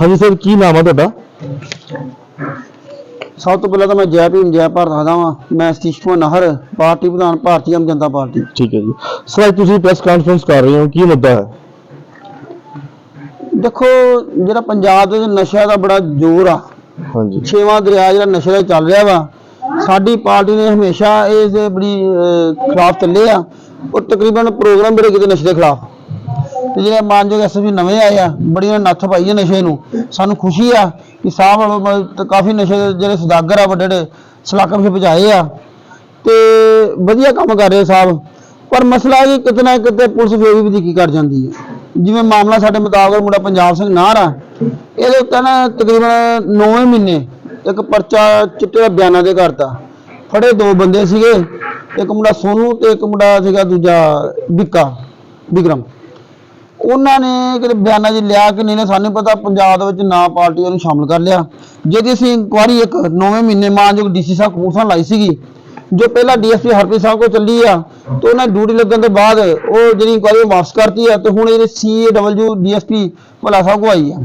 ਹਾਂਜੀ ਸਰ ਕੀ ਨਾਮ ਆ ਤੁਹਾਡਾ? ਸਭ ਤੋਂ ਪਹਿਲਾਂ ਤਾਂ ਮੈਂ ਜੈ ਭੀਮ ਜੈ ਭਾਰਤ ਆਦਾ ਵਾਂ ਮੈਂ ਸਤੀਸ਼ ਕੁਮਾਰ ਨਾਹਰ ਪਾਰਟੀ ਪ੍ਰਧਾਨ ਭਾਰਤੀ ਆਮ ਜਨਤਾ ਪਾਰਟੀ। ਠੀਕ ਹੈ ਜੀ। ਸਰ ਅੱਜ ਤੁਸੀਂ ਪ੍ਰੈਸ ਕਾਨਫਰੰਸ ਕਰ ਰਹੇ ਹੋ ਕੀ ਮੁੱਦਾ ਹੈ? ਦੇਖੋ ਜਿਹੜਾ ਪੰਜਾਬ ਦੇ ਵਿੱਚ ਨਸ਼ਾ ਦਾ ਬੜਾ ਜ਼ੋਰ ਆ ਹਾਂਜੀ। ਛੇਵਾਂ ਦਰਿਆ ਜਿਹੜਾ ਨਸ਼ੇ ਦਾ ਚੱਲ ਰਿਹਾ ਵਾ ਸਾਡੀ ਪਾਰਟੀ ਨੇ ਹਮੇਸ਼ਾ ਇਸ ਦੇ ਬੜੀ ਅਹ, ਖਿਲਾਫ ਚੱਲੇ ਆ। ਉਹ ਤਕਰੀਬਨ ਪ੍ਰੋਗਰਾਮ ਮੇਰੇ ਕਿਤੇ ਨਸ਼ੇ ਦੇ ਖਿਲਾਫ। ਤੇ ਜਿਹੜੇ ਮਾਨਯੋਗ ਐਸਐਸਪੀ ਨਵੇਂ ਆਏ ਆ, ਬੜੀ ਉਹਨਾਂ ਨੱਥ ਪਾਈ ਹੈ ਨਸ਼ੇ ਨੂੰ। ਸਾਨੂੰ ਖੁਸ਼ੀ ਆ ਕਿ ਸਾਹਿਬ ਕਾਫੀ ਨਸ਼ੇ ਦੇ ਜਿਹੜੇ ਸਦਾਗਰ ਆ, ਵੱਡੇ ਵੱਡੇ ਸਲਾਕਮ ਸੇ ਬਚਾਏ ਆ। ਤੇ ਵਧੀਆ ਕੰਮ ਕਰ ਰਹੇ ਸਾਹਿਬ ਪਰ ਮਸਲਾ ਇਹ ਕਿ ਕਿਤੇ ਨਾ ਕਿਤੇ ਪੁਲਿਸ ਫੇਰ ਵੀ ਵਧੀਕੀ ਕਰ ਜਾਂਦੀ ਹੈ ਜਿਵੇਂ ਮਾਮਲਾ ਸਾਡੇ ਮੁਤਾਬਕ ਮੁੰਡਾ ਪੰਜਾਬ ਸਿੰਘ ਨਾਹਰ ਆ, ਇਹਦੇ ਉੱਤੇ ਨਾ ਤਕਰੀਬਨ 9 ਮਹੀਨੇ ਇੱਕ ਪਰਚਾ ਚਿੱਟੇ ਦਾ ਬਿਆਨਾਂ ਦੇ ਕਰਤਾ ਫੜੇ ਦੋ ਬੰਦੇ ਸੀਗੇ, ਇੱਕ ਮੁੰਡਾ ਸੋਨੂ ਤੇ ਇੱਕ ਮੁੰਡਾ ਸੀਗਾ ਦੂਜਾ ਬਿੱਕਾ ਵਿਕਰਮ ਉਹਨਾਂ ਨੇ ਕਿਤੇ ਬਿਆਨਾਂ 'ਚ ਲਿਆ ਕਿ ਨਹੀਂ ਨਾ, ਸਾਨੂੰ ਪਤਾ, ਪੰਜਾਬ ਦੇ ਵਿੱਚ ਨਾ ਪਾਰਟੀ ਉਹਨੂੰ ਸ਼ਾਮਲ ਕਰ ਲਿਆ। ਜਿਹਦੀ ਅਸੀਂ ਇਨਕੁਆਰੀ ਇੱਕ 9ਵੇਂ ਮਹੀਨੇ ਮਾਨਯੋਗ ਡੀਸੀ ਸਾਹਿਬ ਕਪੂਰਥਲਾ ਲਾਈ ਸੀਗੀ, ਜੋ ਪਹਿਲਾਂ ਡੀਐਸਪੀ ਹਰਪ੍ਰੀਤ ਸਾਹਿਬ ਕੋਲ ਚੱਲੀ ਆ, ਤੇ ਉਹਨਾਂ ਡਿਊਟੀ ਲੱਗਣ ਤੋਂ ਬਾਅਦ ਉਹ ਜਿਹੜੀ ਇਨਕੁਆਰੀ ਵਾਪਸ ਕਰਤੀ ਆ, ਤੇ ਹੁਣ ਜਿਹੜੀ ਸੀਏਡਬਲਯੂ ਡੀਐਸਪੀ ਭਲਾ ਸਾਹਿਬ ਕੋ ਆਈ ਆ।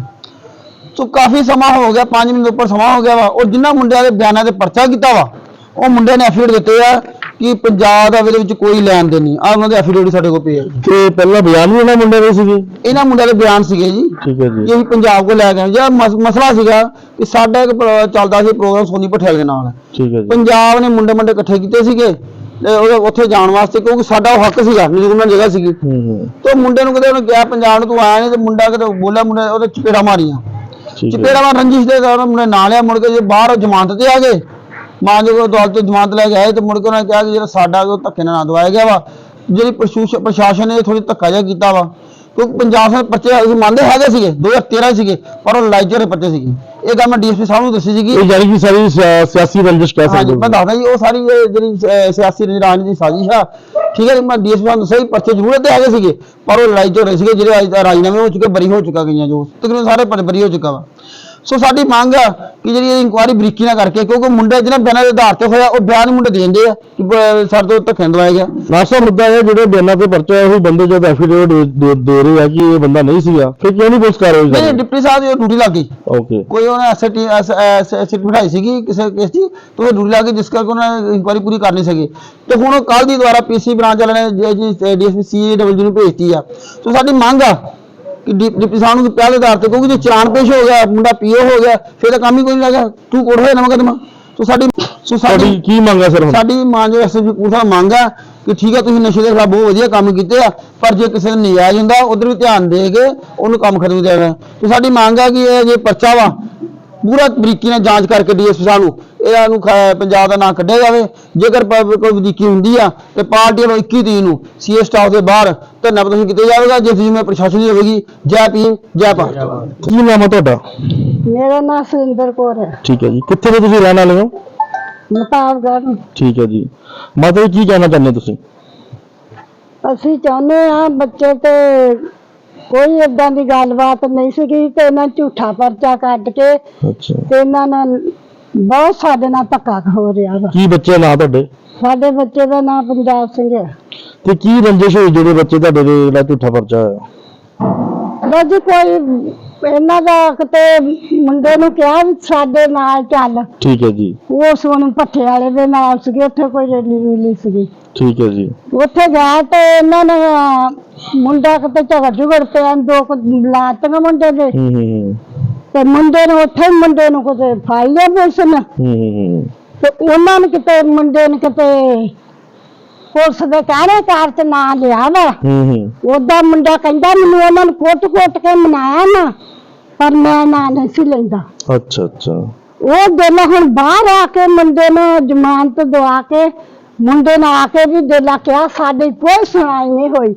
ਸੋ ਕਾਫੀ ਸਮਾਂ ਹੋ ਗਿਆ 5 ਮਹੀਨੇ ਉੱਪਰ ਸਮਾਂ ਹੋ ਗਿਆ ਵਾ ਉਹ ਜਿਨ੍ਹਾਂ ਮੁੰਡਿਆਂ ਦੇ ਬਿਆਨਾਂ ਤੇ ਪਰਚਾ ਕੀਤਾ ਵਾ, ਉਹ ਮੁੰਡਿਆਂ ਨੇ ਐਫੀਡੇਵਿਟ ਦਿੱਤੇ ਆ ਕਿ ਪੰਜਾਬ ਦਾ ਇਹਦੇ ਵਿੱਚ ਕੋਈ ਲੈਣ ਦੇਣ ਨਹੀਂ। ਆ ਉਹਨਾਂ ਦੇ ਐਫੀਡੇਵਿਟ ਸਾਡੇ ਕੋਲ ਪਏ ਆ ਜੀ। ਤੇ ਪਹਿਲਾਂ ਬਿਆਨ ਵੀ ਉਹਨਾਂ ਮੁੰਡੇ ਦੇ ਸੀਗੇ? ਇਹਨਾਂ ਮੁੰਡਿਆਂ ਦੇ ਬਿਆਨ ਸੀਗੇ ਜੀ। ਠੀਕ ਹੈ ਜੀ। ਅਸੀਂ ਪੰਜਾਬ ਕੋ ਲੈ ਗਏ ਮਸ- ਮਸਲਾ ਸੀਗਾ ਕਿ ਸਾਡਾ ਇੱਕ ਪ੍ਰੋ- ਚੱਲਦਾ ਸੀ ਪ੍ਰੋਗਰਾਮ ਸੋਨੀ ਪਠੇਲ ਦੇ ਨਾਲ। ਠੀਕ ਹੈ ਜੀ। ਪੰਜਾਬ ਨੇ ਮੁੰਡੇ ਮੁੰਡੇ ਇਕੱਠੇ ਕੀਤੇ ਸੀਗੇ। ਤੇ ਉਹਦੇ ਉੱਥੇ ਜਾਣ ਵਾਸਤੇ ਕਿਉਂਕਿ ਸਾਡਾ ਉਹ ਹੱਕ ਸੀਗਾ ਨਿਯੁਕਤ ਜਗ੍ਹਾ ਸੀਗੀ। ਹੂੰ ਹੂੰ। ਤੇ ਮੁੰਡੇ ਨੂੰ ਕਿਤੇ ਉਹਨੇ ਕਿਹਾ ਪੰਜਾਬ ਨੂੰ ਤੂੰ ਆਇਆ ਨਹੀਂ ਤੇ ਮੁੰਡਾ ਕਿਤੇ ਬੋਲਿਆ ਮੁੰਡੇ ਉਹਦੇ ਚਪੇੜਾ ਮਾਰੀਆਂ। ਠੀਕ ਹੈ ਚਪੇੜਾ ਮਾਰ ਰੰਜਿਸ਼ ਦੇ ਕਾਰਨ ਮੁੰਡੇ ਨਾਲ ਲਿਆ ਮੁੜ ਕੇ ਜੇ ਬਾਹਰ ਉਹ ਜ਼ਮਾਨਤ ਤੇ ਆ ਗਏ ਮਾਂ ਜੋ ਅਦਾਲਤ ਤੋਂ ਜ਼ਮਾਨਤ ਲੈ ਕੇ ਆਏ ਤੇ ਮੁੜ ਕੇ ਉਹਨਾਂ ਨੇ ਕਿਹਾ ਕਿ ਜਿਹੜਾ ਸਾਡਾ ਉਹ ਧੱਕੇ ਨਾਲ ਨਾ ਦਵਾਇਆ ਗਿਆ ਵਾ ਜਿਹੜੀ ਪ੍ਰਸ਼ੂਸ਼ ਪ੍ਰਸ਼ਾਸਨ ਨੇ ਥੋੜੀ ਧੱਕਾ ਜਿਹਾ ਕੀਤਾ ਵਾ। ਕਿਉਂਕਿ ਪੰਜਾਬ ਦੇ ਪਰਚੇ ਅਸੀਂ ਮੰਨਦੇ ਹੈਗੇ ਸੀਗੇ 2013 ਸੀਗੇ ਪਰ ਉਹ ਲਾਈਜਰ ਪਰਚੇ ਸੀਗੇ। ਇਹ ਗੱਲ ਮੈਂ ਡੀਐਸਪੀ ਸਾਹਿਬ ਨੂੰ ਦੱਸੀ ਸੀਗੀ। ਇਹ ਜਾਨੀ ਕਿ ਸਾਰੀ ਸਿਆ- ਸਿਆਸੀ ਰੰਜਿਸ਼ ਕਹਿ ਸਕਦੇ ਮੈਂ ਦੱਸਦਾ ਜੀ ਉਹ ਸਾਰੀ ਜਿਹੜੀ ਸਿਆਸੀ ਰਾਜਨੀਤੀ ਦੀ ਸਾਜ਼ਿਸ਼ ਆ। ਠੀਕ ਹੈ ਮੈਂ ਡੀਐਸਪੀ ਸਾਹਿਬ ਨੂੰ ਜੀ ਪਰਚੇ ਜ਼ਰੂਰ ਤੇ ਹੈਗੇ ਸੀਗੇ ਪਰ ਉਹ ਲੜਾਈ ਝਗੜੇ ਸੀਗੇ ਜਿਹੜੇ ਦਾ ਰਾਜੀਨਾਮੇ ਹੋ ਚੁੱਕੇ ਬਰੀ ਹੋ ਚੁੱਕਾ ਗਈਆਂ ਜੋ। ਤਕਰੀਬਨ ਸਾਰੇ ਪਰ ਬਰੀ ਹੋ ਚੁੱਕਾ ਵਾ। ਸੋ ਸਾਡੀ ਮੰਗ ਆ ਕਿ ਜਿਹੜੀ ਇਨਕੁਆਰੀ ਬਰੀਕੀ ਨਾਲ ਕਰਕੇ ਕਿਉਂਕਿ ਮੁੰਡੇ ਜਿਹਨਾਂ ਬਿਆਨਾਂ ਦੇ ਆਧਾਰ ਤੇ ਹੋਇਆ ਉਹ ਬਿਆਨ ਮੁੰਡੇ ਦੇ ਦਿੰਦੇ ਆ ਕਿ ਬ- ਸਾਡੇ ਤੋਂ ਧੱਕੇ ਨਾਲ ਦਵਾਇਆ ਗਿਆ ਮੁੱਦਾ ਇਹ ਜਿਹੜੇ ਬਿਆਨਾਂ ਤੇ ਪਰਚਾ ਹੈ ਉਹ ਬੰਦੇ ਜਦ ਐਫੀਡੇਵਿਟ ਦੇ- ਦੇ ਰਹੇ ਆ ਕਿ ਇਹ ਬੰਦਾ ਨਹੀਂ ਸੀਗਾ ਫਿਰ ਕਿਉਂ ਨਹੀਂ ਪੁਲਿਸ ਕਰ ਨਹੀਂ ਰਹੀ ਡਿਪਟੀ ਸਾਹਿਬ ਦੀ ਡਿਊਟੀ ਲੱਗ ਗਈ। ਓਕੇ ਕੋਈ ਉਹਨੇ ਐਸਟੀ ਐਸਟੀ ਬਿਠਾਈ ਸੀਗੀ ਕਿਸੇ ਕੇਸ ਦੀ ਤੇ ਉਹ ਡਿਊਟੀ ਲਾ ਕੇ ਜਿਸ ਕਰਕੇ ਉਹਨਾਂ ਨੇ ਇਨਕੁਆਰੀ ਪੂਰੀ ਕਰ ਨਹੀਂ ਸਕੇ। ਤੇ ਹੁਣ ਉਹ ਕੱਲ ਦੀ ਦੁਆਰਾ ਪੀਸੀ ਬ੍ਰਾਂਚ ਵਾਲਿਆਂ ਨੇ ਜੀ ਡੀਐਸਪੀ ਸੀਡਬਲਯੂ ਨੂੰ ਭੇਜਤੀ ਆ। ਸੋ ਸਾਡੀ ਮੰਗ ਆ ਡਿਪਟੀ ਸਾਹਿਬ ਨੂੰ ਪਹਿਲੇ ਆਧਾਰ ਤੇ ਕਿਉਂਕਿ ਜੇ ਚਲਾਨ ਪੇਸ਼ ਹੋ ਗਿਆ ਮੁੰਡਾ ਪੀਓ ਹੋ ਗਿਆ ਫਿਰ ਤਾਂ ਕੰਮ ਹੀ ਕੋਈ ਨਹੀਂ ਲੱਗਾ ਤੂੰ ਕੋੜ ਹੋਇਆ ਨਾ ਮੁਕੱਦਮਾ ਸੋ ਸਾਡੀ ਸੋ ਸਾਡੀ ਕੀ ਮੰਗ ਹੈ ਸਰ ਸਾਡੀ ਮਾਨਯੋਗ ਐਸਐਸਪੀ ਪੂਰਾ ਮੰਗ ਆ ਕਿ ਠੀਕ ਆ ਤੁਸੀਂ ਨਸ਼ੇ ਦੇ ਖਿਲਾਫ ਬਹੁਤ ਵਧੀਆ ਕੰਮ ਕੀਤੇ ਆ ਪਰ ਜੇ ਕਿਸੇ ਨੇ ਨਜਾਇਜ਼ ਹੁੰਦਾ ਉਧਰ ਵੀ ਧਿਆਨ ਦੇ ਕੇ ਉਹਨੂੰ ਕੰਮ ਖਤਮ ਦੇਣਾ ਤੇ ਸਾਡੀ ਮੰਗ ਆ ਕਿ ਇਹ ਜੇ ਪਰਚਾ ਵਾ ਪੂਰਾ ਤਰੀਕੇ ਨਾਲ ਜਾਂਚ ਕਰਕੇ ਡੀਐਸਪੀ ਸਾਹਿਬ ਨੂੰ ਇਹਨਾਂ ਨੂੰ ਪੰਜਾਬ ਦਾ ਨਾਂ ਕੱਢਿਆ ਜਾਵੇ। ਜੇਕਰ ਪ- ਕੋਈ ਵਧੀਕੀ ਹੁੰਦੀ ਆ ਤੇ ਪਾਰਟੀ ਵੱਲੋਂ 21 ਤਰੀਕ ਨੂੰ ਸੀਏ ਸਟਾਫ ਦੇ ਬਾਹਰ ਧਰਨਾ ਪ੍ਰਦਰਸ਼ਨ ਕੀਤਾ ਜਾਵੇਗਾ ਜੇ ਜਿਵੇਂ ਪ੍ਰਸ਼ਾਸਨ ਦੀ ਹੋਵੇਗੀ। ਜੈ ਭੀਮ ਜੈ ਭਾਰਤ। ਕੀ ਨਾਮ ਹੈ ਤੁਹਾਡਾ? ਮੇਰਾ ਨਾਮ ਸੁਰਿੰਦਰ ਕੌਰ ਹੈ। ਠੀਕ ਹੈ ਜੀ। ਕਿੱਥੇ ਦੇ ਤੁਸੀਂ ਰਹਿਣ ਵਾਲੇ ਹੋ? ਮਤਾਬਗੜ ਠੀਕ ਹੈ ਜੀ। ਮਾਤਾ ਜੀ ਕੀ ਕਹਿਣਾ ਚਾਹੁੰਦੇ ਹੋ ਤੁਸੀਂ? ਅਸੀਂ ਚਾਹੁੰਦੇ ਹਾਂ ਬੱਚੇ ਤੇ ਕੋਈ ਏਦਾਂ ਦੀ ਗੱਲਬਾਤ ਨਹੀਂ ਸੀਗੀ ਤੇ ਇਹਨਾਂ ਝੂਠਾ ਪਰਚਾ ਕੱਢ ਕੇ ਅੱਛਾ। ਤੇ ਇਹਨਾਂ ਨਾਲ ਬਹੁਤ ਸਾਡੇ ਨਾਲ ਧੱਕਾ ਹੋ ਰਿਹਾ ਵਾ। ਕੀ ਬੱਚੇ ਨਾਂ ਤੁਹਾਡੇ? ਸਾਡੇ ਬੱਚੇ ਦਾ ਨਾਮ ਪੰਜਾਬ ਸਿੰਘ ਹੈ। ਤੇ ਕੀ ਰੰਜਿਸ਼ ਹੋਈ ਜਿਹੜੇ ਬੱਚੇ ਤੁਹਾਡੇ ਦੇ ਜਿਹੜਾ ਝੂਠਾ ਪਰਚਾ ਹੋਇਆ? ਕੋਈ ਇਹਨਾਂ ਦਾ ਕਿਤੇ ਮੁੰਡੇ ਨੂੰ ਕਿਹਾ ਵੀ ਸਾਡੇ ਨਾਲ ਚੱਲ। ਠੀਕ ਹੈ ਜੀ। ਉਹ ਸੋਨੂੰ ਪੱਠੇ ਵਾਲੇ ਦੇ ਨਾਲ ਸੀਗੇ ਉੱਥੇ ਕੋਈ ਰੈਲੀ ਰੂਲੀ ਸੀਗੀ। ਠੀਕ ਹੈ ਜੀ। ਉੱਥੇ ਗਿਆ ਤੇ ਇਹਨਾਂ ਨੇ ਮੁੰਡਾ ਕਿਤੇ ਝਗੜ ਝੁਗੜ ਪਿਆ ਦੋ ਕੁ ਲਾਤੀਆਂ ਮੁੰਡੇ ਦੇ। ਹੂੰ ਹੂੰ ਹੂੰ। ਤੇ ਮੁੰਡੇ ਨੂੰ ਉੱਥੇ ਮੁੰਡੇ ਨੂੰ ਕਿਤੇ ਲਿਆ ਪੁਲਿਸ ਨੇ। ਹੂੰ ਤੇ ਉਹਨਾਂ ਨੇ ਕਿਤੇ ਮੁੰਡੇ ਨੇ ਕਿਤੇ ਪੁਲਿਸ ਦੇ ਕਹਿਣੇ ਕਾਰ ਚ ਨਾਂ ਲਿਆ ਵਾ। ਹੂੰ ਹੂੰ। ਉਹਦਾ ਮੁੰਡਾ ਕਹਿੰਦਾ ਮੈਨੂੰ ਉਹਨਾਂ ਨੂੰ ਕੁੱਟ ਕੁੱਟ ਕੇ ਮਨਾਇਆ ਨਾ ਪਰ ਮੈਂ ਨਾਂ ਨਹੀਂ ਸੀ ਲੈਂਦਾ। ਅੱਛਾ ਅੱਛਾ। ਉਹ ਦਿਨ ਹੁਣ ਬਾਹਰ ਆ ਕੇ ਮੁੰਡੇ ਨੂੰ ਜ਼ਮਾਨਤ ਦਵਾ ਕੇ ਮੁੰਡੇ ਨੇ ਆ ਕੇ ਵੀ ਦਿਲਾ ਕਿਹਾ ਸਾਡੀ ਕੋਈ ਸੁਣਾਈ ਨਹੀਂ ਹੋਈ।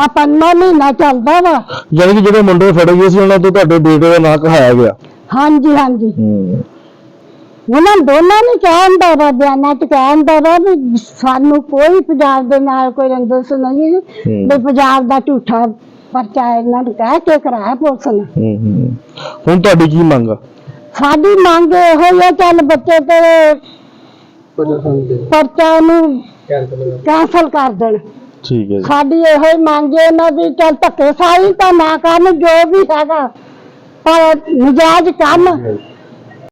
ਆ ਪੰਜਵਾਂ ਮਹੀਨਾ ਚੱਲਦਾ ਵਾ। ਕਿ ਜਿਹੜੇ ਮੁੰਡੇ ਫੜੇ ਗਏ ਸੀ ਉਹਨਾਂ ਤੋਂ ਤੁਹਾਡੇ ਬੇਟੇ ਦਾ ਨਾਂ ਕਹਾਇਆ ਗਿਆ। ਹਾਂਜੀ ਹਾਂਜੀ। ਉਹਨਾਂ ਦੋਨਾਂ ਨੇ ਕਹਿੰਦਾ ਵਾ ਬਿਆਨਾਂ ਚ ਕਹਿੰਦਾ ਵਾ ਵੀ ਸਾਨੂੰ ਕੋਈ ਪੰਜਾਬ ਦੇ ਨਾਲ ਕੋਈ ਰੰਦਸ ਨਹੀਂ। ਵੀ ਪੰਜਾਬ ਦਾ ਝੂਠਾ ਪਰਚਾ ਇਹਨਾਂ ਨੂੰ ਕਹਿ ਕੇ ਕਰਾਇਆ ਪੁਲਿਸ ਨੇ। ਹੂੰ ਹੂੰ। ਹੁਣ ਤੁਹਾਡੀ ਕੀ ਮੰਗ ਆ? ਸਾਡੀ ਮੰਗ ਇਹੋ ਹੀ ਆ ਚੱਲ ਬੱਚੇ ਤੇ ਪਰਚਾ ਨੂੰ ਕੈਂਸਲ ਕਰ ਦੇਣ। ਠੀਕ ਹੈ ਜੀ। ਸਾਡੀ ਇਹੋ ਹੀ ਮੰਗ ਹੈ ਇਹਨਾਂ ਦੀ ਚੱਲ ਧੱਕੇ ਸਾਈ ਤਾਂ ਨਾ ਕਰਨ ਜੋ ਵੀ ਹੈਗਾ ਪਰ ਨਜਾਇਜ਼ ਕੰਮ